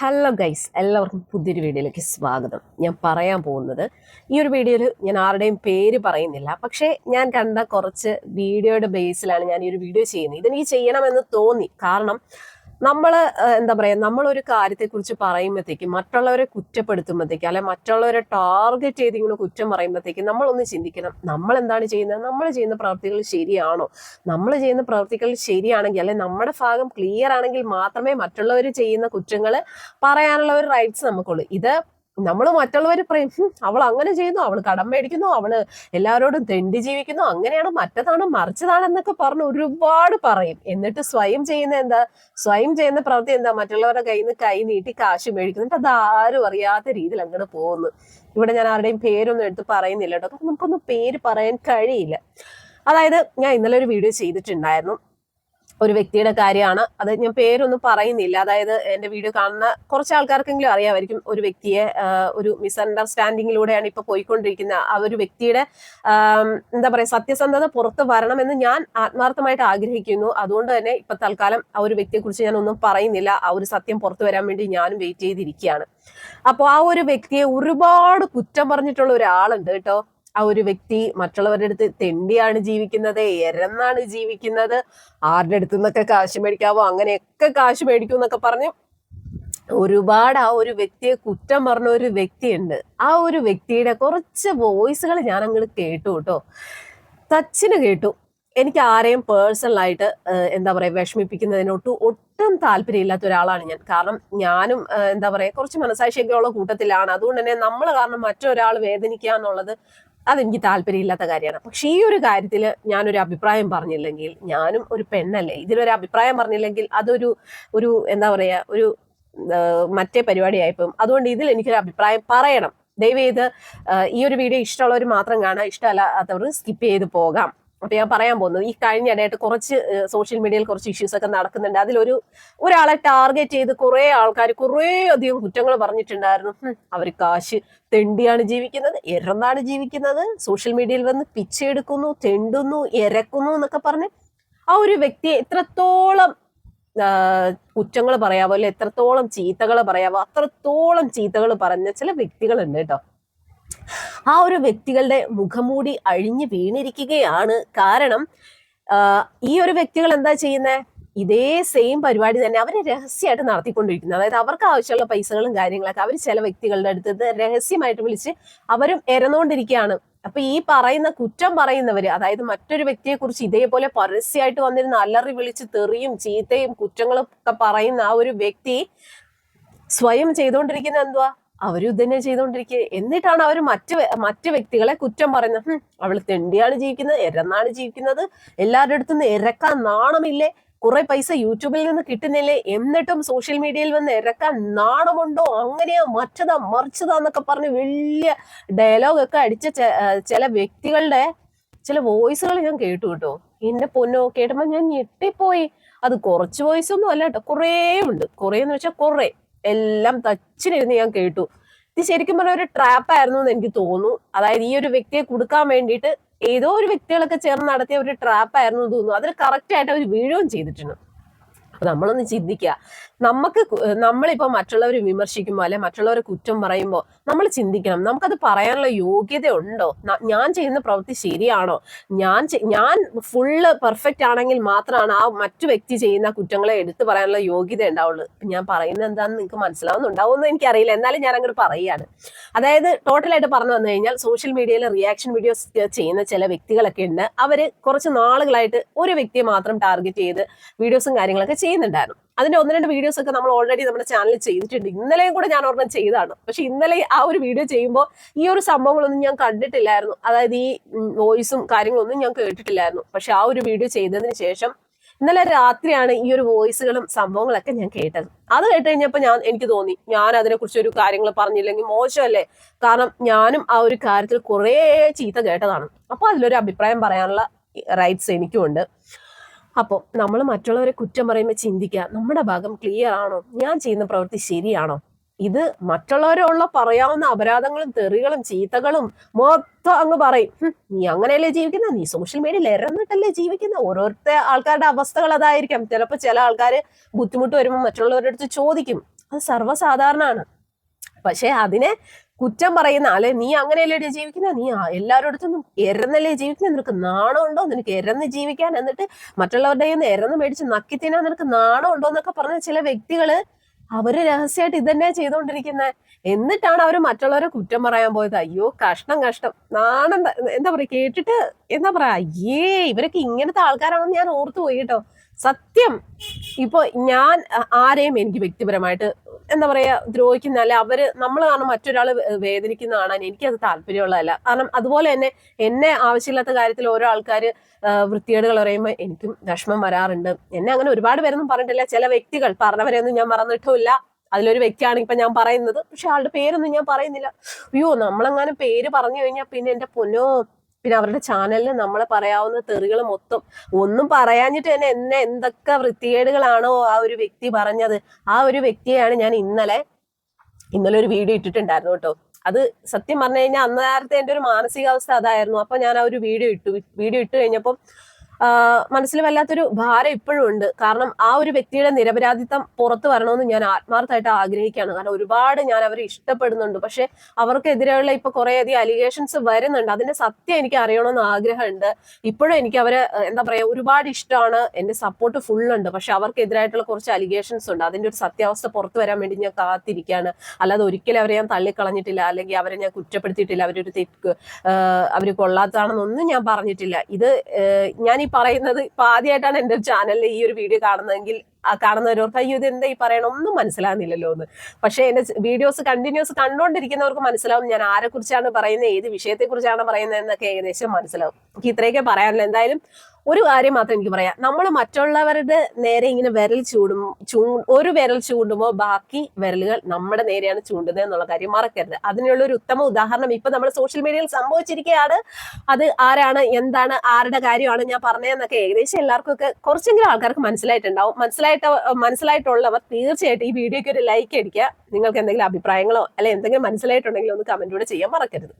Hello guys എല്ലാവർക്കും പുതിയൊരു വീഡിയോയിലേക്ക് സ്വാഗതം. ഞാൻ പറയാൻ പോകുന്നത് ഈ ഒരു വീഡിയോയിൽ ഞാൻ ആരുടെയും പേര് പറയുന്നില്ല. പക്ഷേ ഞാൻ കണ്ട കുറച്ച് വീഡിയോയുടെ ബേസിലാണ് ഞാൻ ഈ ഒരു വീഡിയോ ചെയ്യുന്നത്. ഇതെനിക്ക് ചെയ്യണമെന്ന് തോന്നി. കാരണം നമ്മൾ എന്താ പറയുക നമ്മളൊരു കാര്യത്തെക്കുറിച്ച് പറയുമ്പോഴത്തേക്കും മറ്റുള്ളവരെ കുറ്റപ്പെടുത്തുമ്പോഴത്തേക്കും അല്ലെ മറ്റുള്ളവരെ ടാർഗറ്റ് ചെയ്ത് ഇങ്ങനെ കുറ്റം പറയുമ്പോഴത്തേക്കും നമ്മളൊന്ന് ചിന്തിക്കണം. നമ്മൾ എന്താണ് ചെയ്യുന്നത്? നമ്മൾ ചെയ്യുന്ന പ്രവൃത്തികൾ ശരിയാണോ? നമ്മൾ ചെയ്യുന്ന പ്രവൃത്തികൾ ശരിയാണെങ്കിൽ അല്ലെ നമ്മുടെ ഭാഗം ക്ലിയർ ആണെങ്കിൽ മാത്രമേ മറ്റുള്ളവർ ചെയ്യുന്ന കുറ്റങ്ങൾ പറയാനുള്ള ഒരു റൈറ്റ്സ് നമുക്കുള്ളൂ. ഇത് നമ്മൾ മറ്റുള്ളവർ പറയും "ഹും, അവൾ അങ്ങനെ ചെയ്യുന്നു അവൾ കടം മേടിക്കുന്നു അവൾ എല്ലാവരോടും തെണ്ടി ജീവിക്കുന്നു അങ്ങനെയാണ് മറ്റതാണ് മറിച്ചതാണ് എന്നൊക്കെ പറഞ്ഞ് ഒരുപാട് പറയും. എന്നിട്ട് സ്വയം ചെയ്യുന്ന എന്താ സ്വയം ചെയ്യുന്ന പ്രവൃത്തി എന്താ മറ്റുള്ളവരുടെ കയ്യിൽ നിന്ന് കൈ നീട്ടി കാശ് മേടിക്കുന്നു. എന്നിട്ട് അത് ആരും അറിയാത്ത രീതിയിൽ അങ്ങോട്ട് പോകുന്നു ഇവിടെ ഞാൻ ആരുടെയും പേരൊന്നും എടുത്ത് പറയുന്നില്ല കേട്ടോ. നമുക്കൊന്നും പേര് പറയാൻ കഴിയില്ല. അതായത് ഞാൻ ഇന്നലെ ഒരു വീഡിയോ ചെയ്തിട്ടുണ്ടായിരുന്നു. ഒരു വ്യക്തിയുടെ കാര്യമാണ്. അത് ഞാൻ പേരൊന്നും പറയുന്നില്ല. അതായത് എന്റെ വീഡിയോ കാണുന്ന കുറച്ച് ആൾക്കാർക്കെങ്കിലും അറിയാമായിരിക്കും ഒരു വ്യക്തിയെ ഒരു മിസ്അണ്ടർസ്റ്റാൻഡിങ്ങിലൂടെയാണ് ഇപ്പോൾ പോയിക്കൊണ്ടിരിക്കുന്ന ആ ഒരു വ്യക്തിയുടെ എന്താ പറയാ സത്യസന്ധത പുറത്ത് വരണമെന്ന് ഞാൻ ആത്മാർത്ഥമായിട്ട് ആഗ്രഹിക്കുന്നു. അതുകൊണ്ട് തന്നെ ഇപ്പൊ തൽക്കാലം ആ ഒരു വ്യക്തിയെ കുറിച്ച് ഞാൻ ഒന്നും പറയുന്നില്ല. ആ ഒരു സത്യം പുറത്തു വരാൻ വേണ്ടി ഞാനും വെയിറ്റ് ചെയ്തിരിക്കുകയാണ്. അപ്പോൾ ആ ഒരു വ്യക്തിയെ ഒരുപാട് കുറ്റം പറഞ്ഞിട്ടുള്ള ഒരാളുണ്ട് കേട്ടോ. ആ ഒരു വ്യക്തി മറ്റുള്ളവരുടെ അടുത്ത് തെണ്ടിയാണ് ജീവിക്കുന്നത് എരന്നാണ് ജീവിക്കുന്നത്. ആരുടെ അടുത്തു നിന്നൊക്കെ കാശ് മേടിക്കാവോ അങ്ങനെയൊക്കെ കാശ് മേടിക്കും എന്നൊക്കെ പറഞ്ഞ് ഒരുപാട് ആ ഒരു വ്യക്തിയെ കുറ്റം പറഞ്ഞ ഒരു വ്യക്തിയുണ്ട്. ആ ഒരു വ്യക്തിയുടെ കുറച്ച് വോയിസുകൾ ഞാൻ അങ്ങോട്ട് കേട്ടു കേട്ടോ. തച്ചിന് കേട്ടു. എനിക്ക് ആരെയും പേഴ്സണലായിട്ട് എന്താ പറയുക വിഷമിപ്പിക്കുന്നതിനൊട്ട് ഒട്ടും താല്പര്യമില്ലാത്ത ഒരാളാണ് ഞാൻ. കാരണം ഞാനും എന്താ പറയുക കുറച്ച് മനസാക്ഷിയൊക്കെ ഉള്ള കൂട്ടത്തിലാണ്. അതുകൊണ്ട് തന്നെ നമ്മൾ കാരണം മറ്റൊരാൾ വേദനിക്കുക എന്നുള്ളത് അതെനിക്ക് താല്പര്യമില്ലാത്ത കാര്യമാണ്. പക്ഷെ ഈ ഒരു കാര്യത്തിൽ ഞാനൊരു അഭിപ്രായം പറഞ്ഞില്ലെങ്കിൽ ഞാനും ഒരു പെണ്ണല്ലേ? ഇതിലൊരു അഭിപ്രായം പറഞ്ഞില്ലെങ്കിൽ അതൊരു ഒരു എന്താ പറയുക ഒരു മറ്റേ പരിപാടിയായിപ്പം അതുകൊണ്ട് ഇതിൽ എനിക്കൊരു അഭിപ്രായം പറയണം. ദയവ് ചെയ്ത് ഈ ഒരു വീഡിയോ ഇഷ്ടമുള്ളവർ മാത്രം കാണാം ഇഷ്ടമല്ലാത്തവർ സ്കിപ്പ് ചെയ്ത് പോകാം. അപ്പൊ ഞാൻ പറയാൻ പോകുന്നത് ഈ കഴിഞ്ഞ ഇടയായിട്ട് കുറച്ച് സോഷ്യൽ മീഡിയയിൽ കുറച്ച് ഇഷ്യൂസ് ഒക്കെ നടക്കുന്നുണ്ട്. അതിലൊരു ഒരാളെ ടാർഗറ്റ് ചെയ്ത് കുറെ ആൾക്കാർ കുറേ അധികം കുറ്റങ്ങൾ പറഞ്ഞിട്ടുണ്ടായിരുന്നു അവർ കാശ് തെണ്ടിയാണ് ജീവിക്കുന്നത് എറന്നാണ് ജീവിക്കുന്നത് സോഷ്യൽ മീഡിയയിൽ വന്ന് പിച്ചെടുക്കുന്നു തെണ്ടുന്നു എരക്കുന്നു എന്നൊക്കെ പറഞ്ഞ് ആ ഒരു വ്യക്തിയെ എത്രത്തോളം കുറ്റങ്ങൾ പറയാവോ അല്ലെ എത്രത്തോളം ചീത്തകൾ പറയാവോ അത്രത്തോളം ചീത്തകൾ പറഞ്ഞ ചില വ്യക്തികളുണ്ട് കേട്ടോ. ആ ഒരു വ്യക്തികളുടെ മുഖമൂടി അഴിഞ്ഞു വീണിരിക്കുകയാണ് കാരണം ഈ ഒരു വ്യക്തികൾ എന്താ ചെയ്യുന്നത് ഇതേ സെയിം പരിപാടി തന്നെ അവർ രഹസ്യമായിട്ട് നടത്തിക്കൊണ്ടിരിക്കുന്നത് അതായത് അവർക്ക് ആവശ്യമുള്ള പൈസകളും കാര്യങ്ങളൊക്കെ അവർ ചില വ്യക്തികളുടെ അടുത്ത് രഹസ്യമായിട്ട് വിളിച്ച് അവരും ഇരന്നുകൊണ്ടിരിക്കുകയാണ് അപ്പൊ ഈ പറയുന്ന കുറ്റം പറയുന്നവര് അതായത് മറ്റൊരു വ്യക്തിയെ കുറിച്ച് ഇതേപോലെ പരസ്യമായിട്ട് വന്നിരുന്ന അല്ലറി വിളിച്ച് തെറിയും ചീത്തയും കുറ്റങ്ങളും ഒക്കെ പറയുന്ന ആ ഒരു വ്യക്തി സ്വയം ചെയ്തുകൊണ്ടിരിക്കുന്ന എന്തുവാ? അവരും ഇത് തന്നെ ചെയ്തുകൊണ്ടിരിക്കുക എന്നിട്ടാണ് അവർ മറ്റു മറ്റു വ്യക്തികളെ കുറ്റം പറയുന്നത്. അവൾ തെണ്ടിയാണ് ജീവിക്കുന്നത് എരന്നാണ് ജീവിക്കുന്നത് എല്ലാവരുടെ അടുത്തും ഇരക്കാൻ നാണമില്ലേ? കുറെ പൈസ യൂട്യൂബിൽ നിന്ന് കിട്ടുന്നില്ലേ? എന്നിട്ടും സോഷ്യൽ മീഡിയയിൽ വന്ന് ഇരക്കാൻ നാണമുണ്ടോ? അങ്ങനെയാ മറ്റതാ മറിച്ചതാ എന്നൊക്കെ പറഞ്ഞ് വലിയ ഡയലോഗ് ഒക്കെ അടിച്ച ചില വ്യക്തികളുടെ ചില വോയിസുകൾ ഞാൻ കേട്ടു കേട്ടോ. എന്റെ പൊന്നോ കേട്ടപ്പോ ഞാൻ ഞെട്ടിപ്പോയി. അത് കുറച്ച് വോയിസ് ഒന്നും അല്ല കേട്ടോ കുറേ ഉണ്ട് കുറേ എന്ന് വെച്ചാൽ കുറേ. എല്ലാം തച്ചിലിരുന്ന് ഞാൻ കേട്ടു. ഇത് ശരിക്കും പറഞ്ഞ ഒരു ട്രാപ്പ് ആയിരുന്നു എന്ന് എനിക്ക് തോന്നുന്നു. അതായത് ഈ ഒരു വ്യക്തിയെ കൊടുക്കാൻ വേണ്ടിയിട്ട് ഏതോ ഒരു വ്യക്തികളൊക്കെ ചേർന്ന് നടത്തിയ ഒരു ട്രാപ്പ് ആയിരുന്നു തോന്നുന്നു. അതിൽ കറക്റ്റ് ആയിട്ട് അവർ വീഴുകയും ചെയ്തിട്ടുണ്ട്. അപ്പൊ നമ്മളൊന്ന് ചിന്തിക്കുക നമുക്ക് നമ്മളിപ്പോൾ നമ്മളിപ്പോ മറ്റുള്ളവരെ വിമർശിക്കുമ്പോൾ അല്ലെ മറ്റുള്ളവരെ കുറ്റം പറയുമ്പോൾ നമ്മൾ ചിന്തിക്കണം. നമുക്കത് പറയാനുള്ള യോഗ്യത ഉണ്ടോ? ഞാൻ ചെയ്യുന്ന പ്രവൃത്തി ശരിയാണോ? ഞാൻ ഞാൻ ഫുള്ള് പെർഫെക്റ്റ് ആണെങ്കിൽ മാത്രമാണ് ആ മറ്റു വ്യക്തി ചെയ്യുന്ന കുറ്റങ്ങളെ എടുത്തു പറയാനുള്ള യോഗ്യത ഉണ്ടാവുള്ളൂ. ഞാൻ പറയുന്നത് എന്താണെന്ന് നിങ്ങൾക്ക് മനസ്സിലാവുന്നുണ്ടാവുമെന്ന് എനിക്കറിയില്ല. എന്നാലും ഞാൻ അങ്ങോട്ട് പറയുകയാണ് അതായത് ടോട്ടലായിട്ട് പറഞ്ഞു വന്നു കഴിഞ്ഞാൽ സോഷ്യൽ മീഡിയയിൽ റിയാക്ഷൻ വീഡിയോസ് ചെയ്യുന്ന ചില വ്യക്തികളൊക്കെ ഉണ്ട്. അവർ കുറച്ച് നാളുകളായിട്ട് ഒരു വ്യക്തിയെ മാത്രം ടാർഗറ്റ് ചെയ്ത് വീഡിയോസും കാര്യങ്ങളൊക്കെ ചെയ്യുന്നുണ്ടായിരുന്നു. അതിന്റെ ഒന്ന് രണ്ട് വീഡിയോസ് ഒക്കെ നമ്മൾ ഓൾറെഡി നമ്മുടെ ചാനലിൽ ചെയ്തിട്ടുണ്ട്. ഇന്നലെയും കൂടെ ഞാൻ ഓർമ്മ ചെയ്താണ് പക്ഷെ ഇന്നലെ ആ ഒരു വീഡിയോ ചെയ്യുമ്പോൾ ഈ ഒരു സംഭവങ്ങളൊന്നും ഞാൻ കണ്ടിട്ടില്ലായിരുന്നു. അതായത് ഈ വോയിസും കാര്യങ്ങളൊന്നും ഞാൻ കേട്ടിട്ടില്ലായിരുന്നു. പക്ഷെ ആ ഒരു വീഡിയോ ചെയ്തതിന് ശേഷം ഇന്നലെ രാത്രിയാണ് ഈ ഒരു വോയിസുകളും സംഭവങ്ങളൊക്കെ ഞാൻ കേട്ടത്. അത് കേട്ട് കഴിഞ്ഞപ്പോൾ ഞാൻ എനിക്ക് തോന്നി ഞാൻ അതിനെക്കുറിച്ച് ഒരു കാര്യങ്ങൾ പറഞ്ഞില്ലെങ്കിൽ മോശമല്ലേ? കാരണം ഞാനും ആ ഒരു കാര്യത്തിൽ കുറേ ചീത്ത കേട്ടതാണ്. അപ്പോൾ അതിലൊരു അഭിപ്രായം പറയാനുള്ള റൈറ്റ്സ് എനിക്കുമുണ്ട്. അപ്പോൾ നമ്മൾ മറ്റുള്ളവരെ കുറ്റം പറയുമ്പോൾ ചിന്തിക്കുക നമ്മുടെ ഭാഗം ക്ലിയർ ആണോ? ഞാൻ ചെയ്യുന്ന പ്രവൃത്തി ശരിയാണോ? ഇത് മറ്റുള്ളവരുള്ള പറയാവുന്ന അപരാധങ്ങളും തെറികളും ചീത്തകളും മൊത്തം അങ്ങ് പറയും. "ഹും, നീ അങ്ങനെയല്ലേ ജീവിക്കുന്നത് നീ സോഷ്യൽ മീഡിയയിൽ ഇറന്നിട്ടല്ലേ ജീവിക്കുന്നത് ഓരോരുത്തർ ആൾക്കാരുടെ അവസ്ഥകൾ അതായിരിക്കാം. ചിലപ്പോൾ ചില ആൾക്കാർ ബുദ്ധിമുട്ട് വരുമ്പോൾ മറ്റുള്ളവരുടെ അടുത്ത് ചോദിക്കും. അത് സർവസാധാരണമാണ്. പക്ഷേ അതിനെ കുറ്റം പറയുന്ന അല്ലെ നീ അങ്ങനെയല്ലേ ജീവിക്കുന്നത് നീ എല്ലാവരോടത്തും എരന്നല്ലേ ജീവിക്കുന്നത് നിനക്ക് നാണമുണ്ടോ? നിനക്ക് എരന്ന് ജീവിക്കാൻ എന്നിട്ട് മറ്റുള്ളവരുടെ നിന്ന് എരന്ന് മേടിച്ച് നക്കി തിന്നാൻ നിനക്ക് നാണമുണ്ടോ? എന്നൊക്കെ പറഞ്ഞ ചില വ്യക്തികൾ അവർ രഹസ്യമായിട്ട് ഇതന്നെ ചെയ്തുകൊണ്ടിരിക്കുന്നത് എന്നിട്ടാണ് അവർ മറ്റുള്ളവരെ കുറ്റം പറയാൻ പോയത്. അയ്യോ കഷ്ടം കഷ്ടം നാണം എന്താ പറയാ കേട്ടിട്ട് എന്താ പറയാ അയ്യേ ഇവരൊക്കെ ഇങ്ങനത്തെ ആൾക്കാരാണെന്ന് ഞാൻ ഓർത്തു പോയി കേട്ടോ. സത്യം ഇപ്പൊ ഞാൻ ആരെയും എനിക്ക് വ്യക്തിപരമായിട്ട് എന്താ പറയാ ദ്രോഹിക്കുന്ന അല്ലെ അവർ നമ്മൾ കാരണം മറ്റൊരാൾ വേദനിക്കുന്ന കാണാൻ അത് താല്പര്യമുള്ളതല്ല. കാരണം അതുപോലെ തന്നെ എന്നെ ആവശ്യമില്ലാത്ത കാര്യത്തിൽ ഓരോ ആൾക്കാർ വൃത്തികേടുകൾ പറയുമ്പോൾ എനിക്കും വിഷമം വരാറുണ്ട്. എന്നെ അങ്ങനെ ഒരുപാട് പേരൊന്നും പറഞ്ഞിട്ടില്ല. ചില വ്യക്തികൾ പറഞ്ഞവരെയൊന്നും ഞാൻ മറന്നിട്ടുമില്ല. അതിലൊരു വ്യക്തിയാണ് ഇപ്പൊ ഞാൻ പറയുന്നത്. പക്ഷെ ആളുടെ പേരൊന്നും ഞാൻ പറയുന്നില്ല. അയ്യോ നമ്മളെങ്ങാനും പേര് പറഞ്ഞു കഴിഞ്ഞാൽ പിന്നെ എന്റെ പൊന്നോ പിന്നെ അവരുടെ ചാനലിൽ നമ്മൾ പറയാവുന്ന തെറികൾ മൊത്തം ഒന്നും പറയാഞ്ഞിട്ട് തന്നെ എന്നെ എന്തൊക്കെ വൃത്തികേടുകളാണോ ആ ഒരു വ്യക്തി പറഞ്ഞത്. ആ ഒരു വ്യക്തിയെയാണ് ഞാൻ ഇന്നലെ ഇന്നലെ ഒരു വീഡിയോ ഇട്ടിട്ടുണ്ടായിരുന്നു കേട്ടോ. അത് സത്യം പറഞ്ഞു കഴിഞ്ഞാൽ അന്നേരത്തെ എന്റെ ഒരു മാനസികാവസ്ഥ അതായിരുന്നു. അപ്പൊ ഞാൻ ആ ഒരു വീഡിയോ ഇട്ടു വീഡിയോ ഇട്ട് കഴിഞ്ഞപ്പോൾ മനസ്സിൽ വല്ലാത്തൊരു ഭാരം ഇപ്പോഴും ഉണ്ട്. കാരണം ആ ഒരു വ്യക്തിയുടെ നിരപരാധിത്വം പുറത്തു വരണമെന്ന് ഞാൻ ആത്മാർത്ഥമായിട്ട് ആഗ്രഹിക്കുകയാണ്. കാരണം ഒരുപാട് ഞാൻ അവരെ ഇഷ്ടപ്പെടുന്നുണ്ട്. പക്ഷെ അവർക്കെതിരെയുള്ള ഇപ്പൊ കുറേയധികം അലിഗേഷൻസ് വരുന്നുണ്ട്. അതിന്റെ സത്യം എനിക്ക് അറിയണമെന്ന് ആഗ്രഹമുണ്ട്. ഇപ്പോഴും എനിക്ക് അവരെ എന്താ പറയാ ഒരുപാട് ഇഷ്ടമാണ്. എന്റെ സപ്പോർട്ട് ഫുൾ ഉണ്ട്. പക്ഷെ അവർക്കെതിരായിട്ടുള്ള കുറച്ച് അലിഗേഷൻസ് ഉണ്ട്. അതിന്റെ ഒരു സത്യാവസ്ഥ പുറത്തു വരാൻ വേണ്ടി ഞാൻ കാത്തിരിക്കുകയാണ്. അല്ലാതെ ഒരിക്കലും അവരെ ഞാൻ തള്ളിക്കളഞ്ഞിട്ടില്ല. അല്ലെങ്കിൽ അവരെ ഞാൻ കുറ്റപ്പെടുത്തിയിട്ടില്ല. അവരൊരു തെറ്റ് അവർ കൊള്ളാത്തതാണെന്നൊന്നും ഞാൻ പറഞ്ഞിട്ടില്ല. ഇത് ഞാൻ ഈ പറയുന്നത് ഇപ്പൊ ആദ്യമായിട്ടാണ് എന്റെ ചാനലിൽ ഈ ഒരു വീഡിയോ കാണുന്നതെങ്കിൽ കാണുന്നവരോർക്ക് അയ്യോ ഇത് എന്താ ഈ പറയണം? ഒന്നും മനസ്സിലാകുന്നില്ലല്ലോ എന്ന്. പക്ഷേ എന്റെ വീഡിയോസ് കണ്ടിന്യൂസ് കണ്ടുകൊണ്ടിരിക്കുന്നവർക്ക് മനസ്സിലാവും ഞാൻ ആരെ കുറിച്ചാണ് പറയുന്നത് ഏത് വിഷയത്തെ കുറിച്ചാണ് പറയുന്നത് എന്നൊക്കെ ഏകദേശം മനസ്സിലാവും. എനിക്ക് ഇത്രയൊക്കെ പറയാനില്ല എന്തായാലും ഒരു കാര്യം മാത്രം എനിക്ക് പറയാം. നമ്മൾ മറ്റുള്ളവരുടെ നേരെ ഇങ്ങനെ വിരൽ ചൂടും ചൂ ഒരു വിരൽ ചൂണ്ടുമ്പോൾ ബാക്കി വിരലുകൾ നമ്മുടെ നേരെയാണ് ചൂണ്ടുന്നത് എന്നുള്ള കാര്യം മറക്കരുത്. അതിനുള്ള ഒരു ഉത്തമ ഉദാഹരണം ഇപ്പൊ നമ്മൾ സോഷ്യൽ മീഡിയയിൽ സംഭവിച്ചിരിക്കുകയാണ് അത് ആരാണ് എന്താണ് ആരുടെ കാര്യമാണ് ഞാൻ പറഞ്ഞതെന്നൊക്കെ ഏകദേശം എല്ലാവർക്കും ഒക്കെ കുറച്ചെങ്കിലും ആൾക്കാർക്ക് മനസ്സിലായിട്ടുണ്ടാവും. മനസ്സിലായിട്ട് മനസ്സിലായിട്ടുള്ളവർ തീർച്ചയായിട്ടും ഈ വീഡിയോയ്ക്ക് ഒരു ലൈക്ക് അടിക്കുക. നിങ്ങൾക്ക് എന്തെങ്കിലും അഭിപ്രായങ്ങളോ അല്ലെ എന്തെങ്കിലും മനസ്സിലായിട്ടുണ്ടെങ്കിൽ ഒന്ന് കമന്റ് കൂടെ ചെയ്യാൻ മറക്കരുത്.